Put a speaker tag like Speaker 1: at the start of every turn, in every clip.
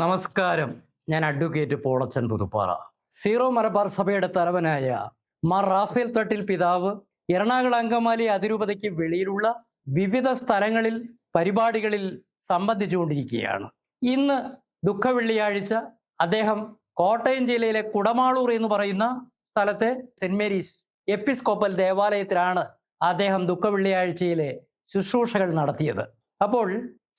Speaker 1: നമസ്കാരം. ഞാൻ advocate Polachan Puthuppara. Syro Malabar സഭയുടെ തലവനായ മാർ റാഫേൽ തട്ടിൽ പിതാവ് എറണാകുളം അങ്കമാലി അതിരൂപതയ്ക്ക് വെളിയിലുള്ള വിവിധ സ്ഥലങ്ങളിൽ പരിപാടികളിൽ സംബന്ധിച്ചുകൊണ്ടിരിക്കുകയാണ്. ഇന്ന് ദുഃഖവെള്ളിയാഴ്ച അദ്ദേഹം കോട്ടയം ജില്ലയിലെ കുടമാളൂർ എന്ന് പറയുന്ന സ്ഥലത്തെ സെന്റ് മേരീസ് എപ്പിസ്കോപ്പൽ ദേവാലയത്തിലാണ് അദ്ദേഹം ദുഃഖവെള്ളിയാഴ്ചയിലെ ശുശ്രൂഷകൾ നടത്തിയത്. അപ്പോൾ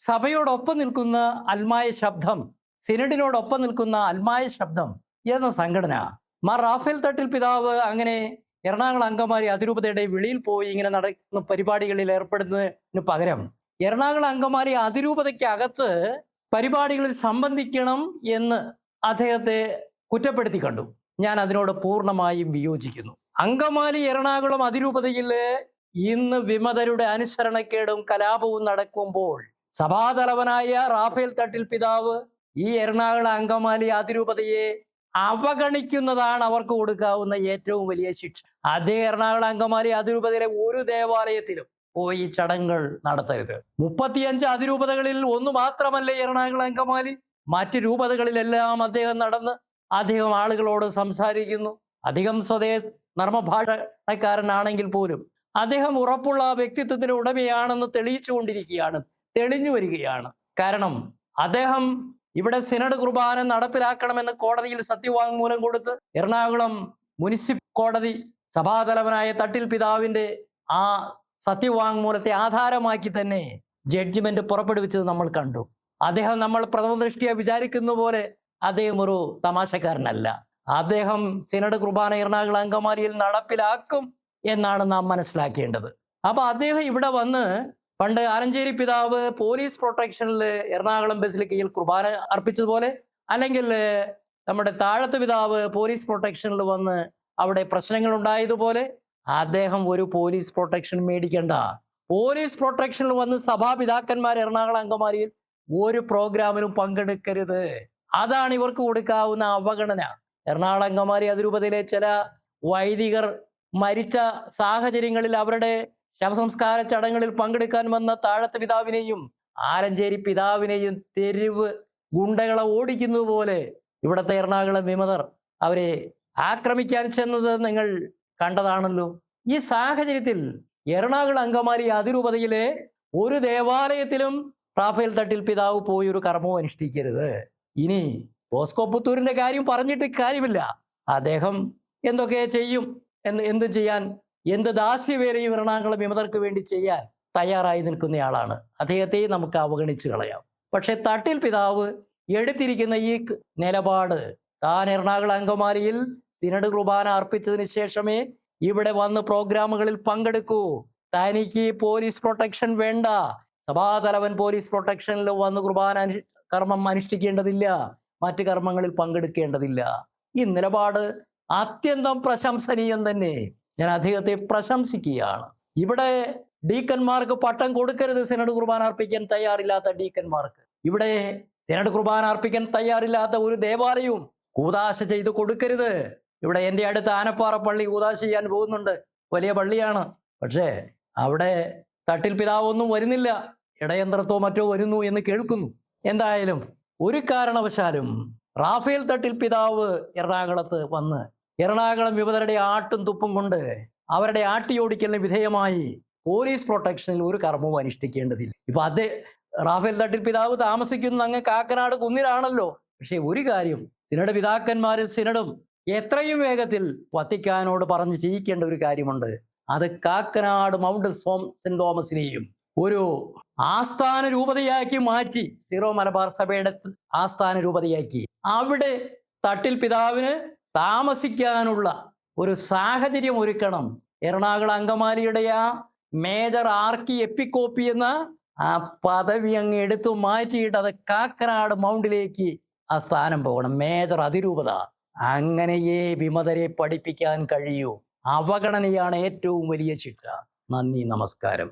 Speaker 1: സഭയോടൊപ്പം നിൽക്കുന്ന അൽമായ ശബ്ദം സിനഡിനോടൊപ്പം നിൽക്കുന്ന അൽമായ ശബ്ദം എന്ന സംഘടന. മാർ റാഫേൽ തട്ടിൽ പിതാവ് അങ്ങനെ എറണാകുളം അങ്കമാലി അതിരൂപതയുടെ വെളിയിൽ പോയി ഇങ്ങനെ നടക്കുന്ന പരിപാടികളിൽ ഏർപ്പെടുന്നതിന് പകരം എറണാകുളം അങ്കമാലി അതിരൂപതയ്ക്ക് അകത്ത് പരിപാടികളിൽ സംബന്ധിക്കണം എന്ന് അദ്ദേഹത്തെ കുറ്റപ്പെടുത്തി കണ്ടു. ഞാൻ അതിനോട് പൂർണമായും വിയോജിക്കുന്നു. അങ്കമാലി എറണാകുളം അതിരൂപതയിൽ ഇന്ന് വിമതരുടെ അനുസരണക്കേടും കലാപവും നടക്കുമ്പോൾ സഭാതലവനായ റാഫേൽ തട്ടിൽ പിതാവ് ഈ എറണാകുളം അങ്കമാലി അതിരൂപതയെ അവഗണിക്കുന്നതാണ് അവർക്ക് കൊടുക്കാവുന്ന ഏറ്റവും വലിയ ശിക്ഷ. അതേ എറണാകുളം അങ്കമാലി അതിരൂപതയിലെ ഒരു ദേവാലയത്തിലും പോയി ചടങ്ങുകൾ നടത്തരുത്. മുപ്പത്തിയഞ്ച് അതിരൂപതകളിൽ ഒന്ന് മാത്രമല്ല എറണാകുളം അങ്കമാലി? മറ്റ് രൂപതകളിലെല്ലാം അദ്ദേഹം നടന്ന് അദ്ദേഹം ആളുകളോട് സംസാരിക്കുന്നു. അധികം സ്വതേ നർമ്മഭാഷക്കാരനാണെങ്കിൽ പോലും അദ്ദേഹം ഉറപ്പുള്ള വ്യക്തിത്വത്തിന് ഉടമയാണെന്ന് തെളിയിച്ചു കൊണ്ടിരിക്കുകയാണ് തെളിഞ്ഞു വരികയാണ്. കാരണം അദ്ദേഹം ഇവിടെ സിനഡ് കുർബാന നടപ്പിലാക്കണമെന്ന് കോടതിയിൽ സത്യവാങ്മൂലം കൊടുത്ത് എറണാകുളം മുനിസിപ്പൽ കോടതി സഭാതലവനായ തട്ടിൽ പിതാവിന്റെ ആ സത്യവാങ്മൂലത്തെ ആധാരമാക്കി തന്നെ ജഡ്ജ്മെന്റ് പുറപ്പെടുവിച്ചത് നമ്മൾ കണ്ടു. അദ്ദേഹം നമ്മൾ പ്രഥമ ദൃഷ്ടിയെ വിചാരിക്കുന്ന പോലെ അദ്ദേഹം ഒരു തമാശക്കാരനല്ല. അദ്ദേഹം സിനഡ് കുർബാന എറണാകുളം അങ്കമാലിയിൽ നടപ്പിലാക്കും എന്നാണ് നാം മനസ്സിലാക്കേണ്ടത്. അപ്പൊ അദ്ദേഹം ഇവിടെ വന്ന് പണ്ട് ആലഞ്ചേരി പിതാവ് പോലീസ് പ്രൊട്ടക്ഷനിൽ എറണാകുളം ബസിലിക്കയിൽ കുർബാന അർപ്പിച്ചതുപോലെ അല്ലെങ്കിൽ നമ്മുടെ താഴത്ത് പിതാവ് പോലീസ് പ്രൊട്ടക്ഷനിൽ വന്ന് അവിടെ പ്രശ്നങ്ങൾ ഉണ്ടായതുപോലെ അദ്ദേഹം ഒരു പോലീസ് പ്രൊട്ടക്ഷൻ മേടിക്കണ്ട. പോലീസ് പ്രൊട്ടക്ഷനിൽ വന്ന് സഭാപിതാക്കന്മാർ എറണാകുളം അങ്കമാലിയിൽ ഒരു പ്രോഗ്രാമിലും പങ്കെടുക്കരുത്. അതാണ് ഇവർക്ക് കൊടുക്കാവുന്ന അവഗണന. എറണാകുളം അങ്കമാലി അതിരൂപതയിലെ ചില വൈദികർ മരിച്ച സാഹചര്യങ്ങളിൽ അവരുടെ ശവസംസ്കാര ചടങ്ങുകളിൽ പങ്കെടുക്കാൻ വന്ന താഴത്തെ പിതാവിനെയും ആലഞ്ചേരി പിതാവിനെയും തെരുവ് ഗുണ്ടകളെ ഓടിക്കുന്നത് പോലെ ഇവിടുത്തെ എറണാകുളം വിമതർ അവരെ ആക്രമിക്കാൻ ചെന്നത് നിങ്ങൾ കണ്ടതാണല്ലോ. ഈ സാഹചര്യത്തിൽ എറണാകുളം അങ്കമാലി അതിരൂപതയിലെ ഒരു ദേവാലയത്തിലും റാഫേൽ തട്ടിൽ പിതാവ് പോയി ഒരു കർമ്മവും അനുഷ്ഠിക്കരുത്. ഇനി ബോസ്കോ പുത്തൂരിന്റെ കാര്യം പറഞ്ഞിട്ട് കാര്യമില്ല. അദ്ദേഹം എന്തൊക്കെ ചെയ്യും എന്ന് എന്ത് ചെയ്യാൻ എന്ത് ദാസ്യവേലയും എറണാകുളം വിമതർക്ക് വേണ്ടി ചെയ്യാൻ തയ്യാറായി നിൽക്കുന്നയാളാണ്. അദ്ദേഹത്തെ നമുക്ക് അവഗണിച്ചു കളയാം. പക്ഷെ തട്ടിൽ പിതാവ് എടുത്തിരിക്കുന്ന ഈ നിലപാട് താൻ എറണാകുളം അങ്കമാലിയിൽ സിനഡ് കുർബാന അർപ്പിച്ചതിന് ശേഷമേ ഇവിടെ വന്ന് പ്രോഗ്രാമുകളിൽ പങ്കെടുക്കൂ. തനിക്ക് പോലീസ് പ്രൊട്ടക്ഷൻ വേണ്ട. സഭാതലവൻ പോലീസ് പ്രൊട്ടക്ഷനിൽ വന്ന് കുർബാന കർമ്മം അനുഷ്ഠിക്കേണ്ടതില്ല. മറ്റ് കർമ്മങ്ങളിൽ പങ്കെടുക്കേണ്ടതില്ല. ഈ നിലപാട് അത്യന്തം പ്രശംസനീയം തന്നെ. ഞാൻ അദ്ദേഹത്തെ പ്രശംസിക്കുകയാണ്. ഇവിടെ ഡീക്കന്മാർക്ക് പട്ടം കൊടുക്കരുത് സെനഡ് കുർബാന അർപ്പിക്കാൻ തയ്യാറില്ലാത്ത ഡീക്കന്മാർക്ക്. ഇവിടെ സെനഡ് കുർബാന അർപ്പിക്കാൻ തയ്യാറില്ലാത്ത ഒരു ദേവാലയവും കൂതാശ ചെയ്ത് കൊടുക്കരുത്. ഇവിടെ എന്റെ അടുത്ത് ആനപ്പാറ പള്ളി കൂതാശ ചെയ്യാൻ പോകുന്നുണ്ട്. വലിയ പള്ളിയാണ്. പക്ഷേ അവിടെ തട്ടിൽ പിതാവൊന്നും വരുന്നില്ല. ഇടയന്ത്രത്തോ മറ്റോ വരുന്നു എന്ന് കേൾക്കുന്നു. എന്തായാലും ഒരു കാരണവശാലും റാഫേൽ തട്ടിൽ പിതാവ് എറണാകുളത്ത് വന്ന് എറണാകുളം യുവതരുടെ ആട്ടും തുപ്പും കൊണ്ട് അവരുടെ ആട്ടിയോടിക്കലിന് വിധേയമായി പോലീസ് പ്രൊട്ടക്ഷനിൽ ഒരു കർമ്മവും അനുഷ്ഠിക്കേണ്ടതില്ല. ഇപ്പൊ അതേ റാഫേൽ തട്ടിൽ പിതാവ് താമസിക്കുന്ന. അങ്ങ് കാക്കനാട് കുന്നിലാണല്ലോ. പക്ഷെ ഒരു കാര്യം സിനഡ് പിതാക്കന്മാരും സിനഡും എത്രയും വേഗത്തിൽ വത്തിക്കാനോട് പറഞ്ഞ് ചെയ്യിക്കേണ്ട ഒരു കാര്യമുണ്ട്. അത് കാക്കനാട് മൗണ്ട് സോം സെന്റ് തോമസിനെയും ഒരു ആസ്ഥാന രൂപതയാക്കി മാറ്റി സീറോ മലബാർ സഭയുടെ ആസ്ഥാന രൂപതയാക്കി അവിടെ തട്ടിൽ പിതാവിന് താമസിക്കാനുള്ള ഒരു സാഹചര്യം ഒരുക്കണം. എറണാകുളം അങ്കമാലിയുടെ ആ മേജർ ആർക്കി എപ്പിക്കോപ്പി എന്ന ആ പദവി അങ്ങ് എടുത്തു മാറ്റിയിട്ട് അത് കാക്കനാട് മൗണ്ടിലേക്ക് ആ സ്ഥാനം പോകണം. മേജർ അതിരൂപത. അങ്ങനെയേ വിമതരെ പഠിപ്പിക്കാൻ കഴിയൂ. അവഗണനയാണ് ഏറ്റവും വലിയ ശിക്ഷ. നന്ദി നമസ്കാരം.